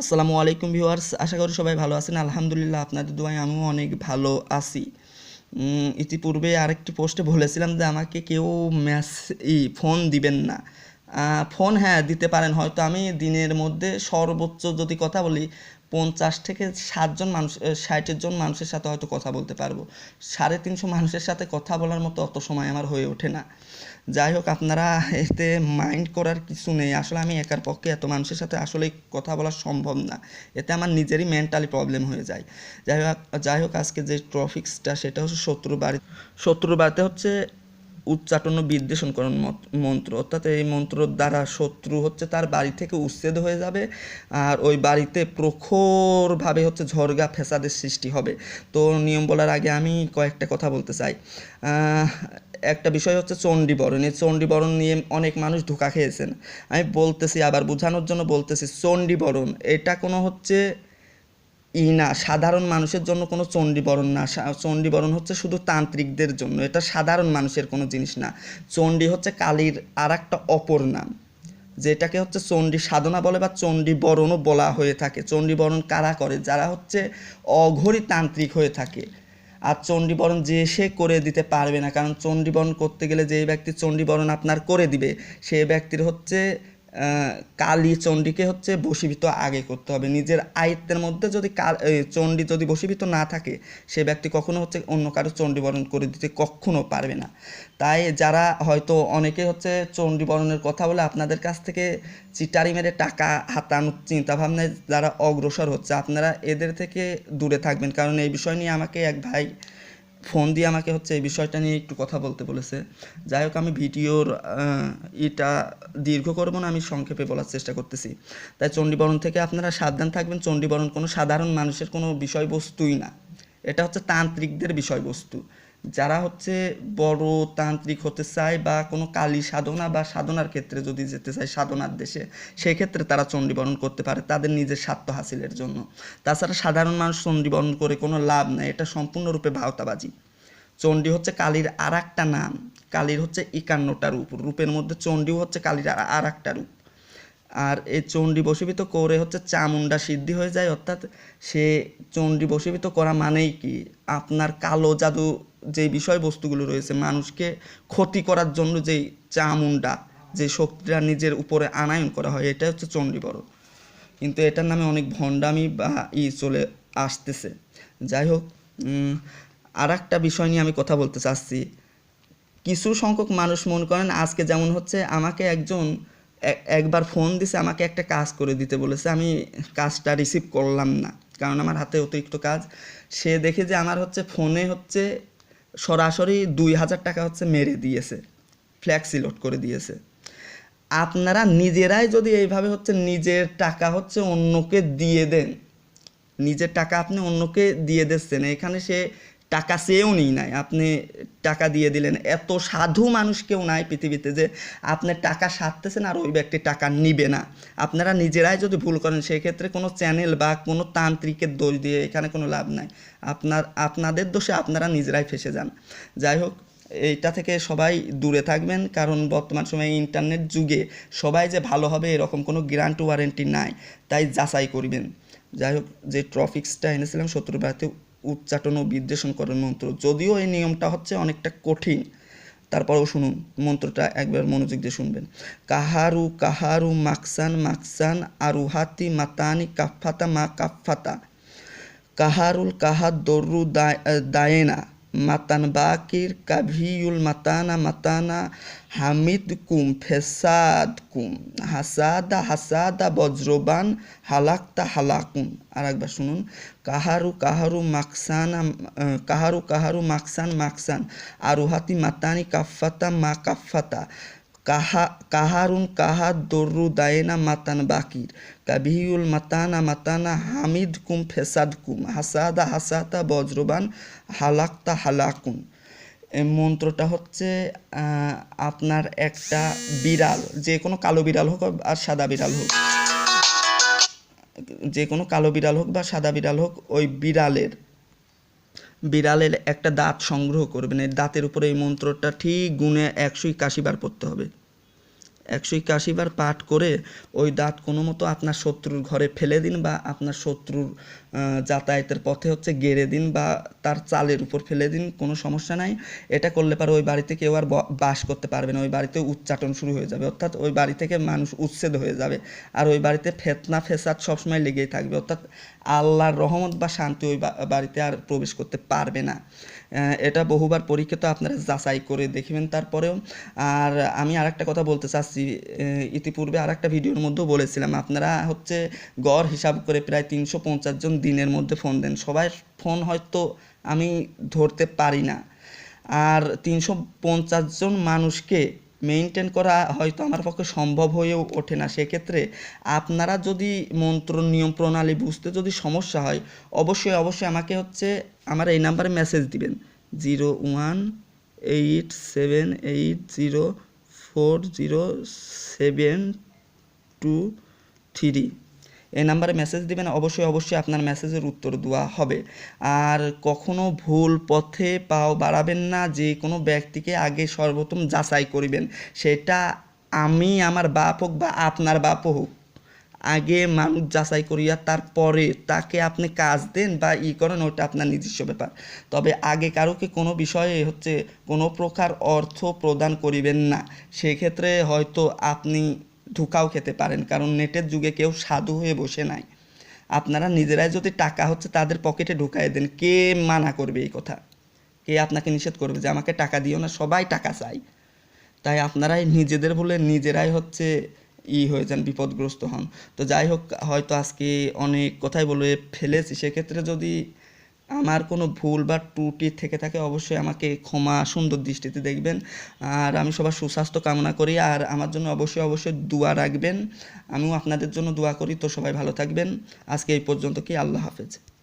আসসালামু আলাইকুম ভিউয়ার্স, আশা করি সবাই ভালো আছেন। আলহামদুলিল্লাহ আপনাদের দোয়ায় আমিও অনেক ভালো আছি। ইতিপূর্বে আরেকটি পোস্টে বলেছিলাম যে আমাকে কেউ ম্যাস ই ফোন দিবেন না। ফোন হ্যাঁ দিতে পারেন। হয়তো আমি দিনের মধ্যে সর্বোচ্চ যদি কথা বলি, পঞ্চাশ থেকে ষাটজন মানুষ ষাটের জন মানুষের সাথে হয়তো কথা বলতে পারব। সাড়ে তিনশো মানুষের সাথে কথা বলার মতো অত সময় আমার হয়ে ওঠে না। যাই হোক আপনারা এতে মাইন্ড করার কিছু নেই। আসলে আমি একার পক্ষে এত মানুষের সাথে আসলে কথা বলা সম্ভব না। এতে আমার নিজেরই মেন্টালি প্রবলেম হয়ে যায়। যাই হোক যাই হোক, আজকে যে ট্রফিক্সটা, সেটা হচ্ছে শত্রু বাড়ি শত্রু বাড়িতে হচ্ছে উচ্চাটন ও বিদ্বেষণকরণ মন্ত্র। অর্থাৎ এই মন্ত্রর দ্বারা শত্রু হচ্ছে তার বাড়ি থেকে উচ্ছেদ হয়ে যাবে আর ওই বাড়িতে প্রখরভাবে হচ্ছে ঝরগা ফেসাদের সৃষ্টি হবে। তো নিয়ম বলার আগে আমি কয়েকটা কথা বলতে চাই। একটা বিষয় হচ্ছে চণ্ডীবরণ। এই চণ্ডীবরণ নিয়ে অনেক মানুষ ধোকা খেয়েছেন। আমি বলতেছি আবার বোঝানোর জন্য বলতেছি, চণ্ডীবরণ, এটা কোনো হচ্ছে ই না, সাধারণ মানুষের জন্য কোনো চণ্ডীবরণ না। চণ্ডীবরণ হচ্ছে শুধু তান্ত্রিকদের জন্য, এটা সাধারণ মানুষের কোনো জিনিস না। চণ্ডী হচ্ছে কালীর আর একটা অপর নাম, যেটাকে হচ্ছে চণ্ডী সাধনা বলে বা চণ্ডী বরণও বলা হয়ে থাকে। চণ্ডী বরণ কারা করে? যারা হচ্ছে অঘরী তান্ত্রিক হয়ে থাকে। আর চণ্ডীবরণ যে সে করে দিতে পারবে না, কারণ চণ্ডীবরণ করতে গেলে যে ব্যক্তি চণ্ডীবরণ আপনার করে দিবে, সে ব্যক্তির হচ্ছে কালী চণ্ডীকে হচ্ছে বশীভূত আগে করতে হবে। নিজের আয়ত্তের মধ্যে যদি কাল চণ্ডী যদি বশীভূত না থাকে, সে ব্যক্তি কখনো হচ্ছে অন্য কারও চণ্ডীবরণ করে দিতে কখনো পারবে না। তাই যারা হয়তো অনেকে হচ্ছে চণ্ডীবরণের কথা বলে, আপনাদের কাছ থেকে চিটারি মেরে টাকা হাতানোর চিন্তাভাবনায় যারা অগ্রসর হচ্ছে, আপনারা এদের থেকে দূরে থাকবেন। কারণ এই বিষয় নিয়ে আমাকে এক ভাই ফোন দিয়ে আমাকে হচ্ছে এই বিষয়টা নিয়ে একটু কথা বলতে বলেছে। যাই হোক, আমি ভিডিওর এটা দীর্ঘ করব না, আমি সংক্ষেপে বলার চেষ্টা করতেছি। তাই চণ্ডীবরণ থেকে আপনারা সাবধান থাকবেন। চণ্ডীবরণ কোনো সাধারণ মানুষের কোনো বিষয়বস্তুই না। এটা হচ্ছে তান্ত্রিকদের বিষয়বস্তু। যারা হচ্ছে বড় তান্ত্রিক হতে চায় বা কোনো কালী সাধনা বা সাধনার ক্ষেত্রে যদি যেতে চায় সাধনার দেশে, সেক্ষেত্রে তারা চণ্ডীবরণ করতে পারে তাদের নিজের স্বার্থ হাসিলের জন্য। তাছাড়া সাধারণ মানুষ চণ্ডীবরণ করে কোনো লাভ নাই, এটা সম্পূর্ণরূপে ভাওতাবাজি। চণ্ডী হচ্ছে কালীর আর একটা নাম, কালীর হচ্ছে একান্নটা রূপ, রূপের মধ্যে চণ্ডীও হচ্ছে কালীর আর একটা রূপ। আর এই চণ্ডী বশীভূত করে হচ্ছে চামুন্ডা সিদ্ধি হয়ে যায়, অর্থাৎ সে চণ্ডী বশীভূত করা মানেই কি? আপনার কালো জাদু যে বিষয়বস্তুগুলো রয়েছে, মানুষকে ক্ষতি করার জন্য যেই চামুন্ডা যে শক্তিটা নিজের উপরে আনায়ন করা হয় এটা হচ্ছে চণ্ডীবরণ কিন্তু এটার নামে অনেক ভণ্ডামি বা ই চলে আসতেছে। যাই হোক আর একটা বিষয় নিয়ে আমি কথা বলতে চাচ্ছি। কিছু সংখ্যক মানুষ মনে করেন, আজকে যেমন হচ্ছে আমাকে একজন একবার ফোন দিছে, আমাকে একটা কাজ করে দিতে বলেছে। আমি কাজটা রিসিভ করলাম না, কারণ আমার হাতে অতিরিক্ত কাজ। সে দেখে যে আমার হচ্ছে ফোনে হচ্ছে সরাসরি দুই হাজার টাকা হচ্ছে মেরে দিয়েছে ফ্ল্যাক্সি লোড করে দিয়েছে। আপনারা নিজেরাই যদি এইভাবে হচ্ছে নিজের টাকা হচ্ছে অন্যকে দিয়ে দেন, নিজের টাকা আপনি অন্যকে দিয়ে দিচ্ছেন, এখানে সে টাকা চেয়েও নিই নাই। আপনি টাকা দিয়ে দিলেন। এত সাধু মানুষ কেউ নাই পৃথিবীতে যে আপনি টাকা সারতেছেন আর ওই ব্যক্তি টাকা নিবে না। আপনারা নিজেরাই যদি ভুল করেন, সেক্ষেত্রে কোনো চ্যানেল বা কোনো তান্ত্রিকের দোষ দিয়ে এখানে কোনো লাভ নাই। আপনার, আপনাদের দোষে আপনারা নিজেরাই ফেসে যান। যাই হোক, এইটা থেকে সবাই দূরে থাকবেন, কারণ বর্তমান সময়ে ইন্টারনেট যুগে সবাই যে ভালো হবে এরকম কোনো গ্যারান্টি ওয়ারেন্টি নাই। তাই যাচাই করবেন। যাই হোক, যে ট্রফিক্সটা এনেছিলাম বাড়িতে উচ্চাটন ও বিদ্বেষণ করার মন্ত্র। যদিও এই নিয়মটা হচ্ছে অনেকটা কঠিন, তারপরেও শুনুন, মন্ত্রটা একবার মনোযোগ দিয়ে শুনবেন। কাহারু কাহারু মাকসান মাকসান আরুহাতি মাতানি কাফাতা মা কাফাতা কাহারুল কাহার দর্রু দায়- দায়েনা। মাতান বাকির, কাভিউল মাতানা মাতানা, হামিদ কুম, ফেসাদ কুম, হাসাদা হাসাদা, বজ্রবান, হালাক্তা হালাকুম আর একবার শুনুন, কাহারু কাহারু মাকসানা কাহারু কাহারু মাকসান মাকসান, আরুহাতি মাতানি কাফাতা মা কাফাতা কাহা, কাহারুন কাহা দর্রু দায়েনা মাতান বাকির। কাবিউল মাতানা মাতানা হামিদ কুম ফেসাদ কুম, হাসাদা হাসাতা বজ্রবান হালাক্তা হালাকুন। মন্ত্রটা হচ্ছে আপনার একটা বিড়াল, যে কোনো কালো বিড়াল হোক আর সাদা বিড়াল হোক। যে কোনো কালো বিড়াল হোক বা সাদা বিড়াল হোক, ওই বিড়ালের বিড়ালের একটা দাঁত সংগ্রহ করবেন। এই দাঁতের উপরে এই মন্ত্রটা ঠিক গুণে একশো একাশি বার পড়তে হবে। একশো একাশি বার পাঠ করে ওই দাঁত কোনো মতো আপনার শত্রুর ঘরে ফেলে দিন বা আপনার শত্রুর যাতায়াতের পথে হচ্ছে গেড়ে দিন বা তার চালের উপর ফেলে দিন, কোনো সমস্যা নাই। এটা করলে পারে ওই বাড়িতে কেউ আর বাস করতে পারবে না, ওই বাড়িতে উচ্চাটন শুরু হয়ে যাবে। অর্থাৎ ওই বাড়ি থেকে মানুষ উচ্ছেদ হয়ে যাবে। আর ওই বাড়িতে ফেতনা, ফেসাদ সবসময় লেগেই থাকবে। অর্থাৎ আল্লাহর রহমত বা শান্তি ওই বাড়িতে আর প্রবেশ করতে পারবে না। এটা বহুবার পরীক্ষিত, আপনারা যাচাই করে দেখবেন তারপরেও। আর আমি আরেকটা কথা বলতে চাচ্ছি ইতিপূর্বে আরেকটা ভিডিওর মধ্যেও বলেছিলাম, আপনারা হচ্ছে গড় হিসাব করে প্রায় তিনশো পঞ্চাশ জন দিনের মধ্যে ফোন দেন। সবাই ফোন হয়তো আমি ধরতে পারি না। আর তিনশো পঞ্চাশ জন মানুষকে মেনটেন করা হয়তো আমার পক্ষে সম্ভব হয়েও ওঠে না। সেক্ষেত্রে আপনারা যদি মন্ত্র, নিয়ম, প্রণালী বুঝতে যদি সমস্যা হয়, অবশ্যই অবশ্যই আমাকে হচ্ছে আমার এই নাম্বারে মেসেজ দিবেন। Zero one eight seven eight zero four zero seven two three. এই নাম্বারে মেসেজ দিবেন, অবশ্যই অবশ্যই আপনার মেসেজের উত্তর দেওয়া হবে। আর কখনো ভুল পথে পাও বাড়াবেন না, যে কোনো ব্যক্তিকে আগে সর্বপ্রথম যাচাই করিবেন। সেটা আমি, আমার বাপ হোক বা আপনার বাপ হোক, আগে মানুষ যাচাই করিয়া তারপরে তাকে আপনি কাজ দেন বা ই করেন, ওটা আপনার নিজস্ব ব্যাপার। তবে আগে কারোকে কোনো বিষয়ে হচ্ছে কোনো প্রকার অর্থ প্রদান করিবেন না। সেক্ষেত্রে হয়তো আপনি ধোকাও খেতে পারেন। কারণ নেটের যুগে কেউ সাধু হয়ে বসে নাই। আপনারা নিজেরাই যদি টাকা হচ্ছে তাদের পকেটে ঢুকাই দেন, কে মানা করবে এই কথা? কে আপনাকে নিষেধ করবে যে আমাকে টাকা দিও না? সবাই টাকা চাই তাই আপনারাই নিজেদের বলে নিজেরাই হচ্ছে ই হয়ে যান, বিপদগ্রস্ত হন। তো যাই হোক, হয়তো আজকে অনেক কথাই বলে ফেলেছি। সেক্ষেত্রে যদি আমার কোনো ভুল বা ত্রুটি থেকে থাকে, অবশ্যই আমাকে ক্ষমা সুন্দর দৃষ্টিতে দেখবেন। আর আমি সবার সুস্বাস্থ্য কামনা করি। আর আমার জন্য অবশ্যই অবশ্যই দোয়া রাখবেন। আমিও আপনাদের জন্য দোয়া করি। তো সবাই ভালো থাকবেন। আজকে এই পর্যন্ত কি? আল্লাহ হাফেজ।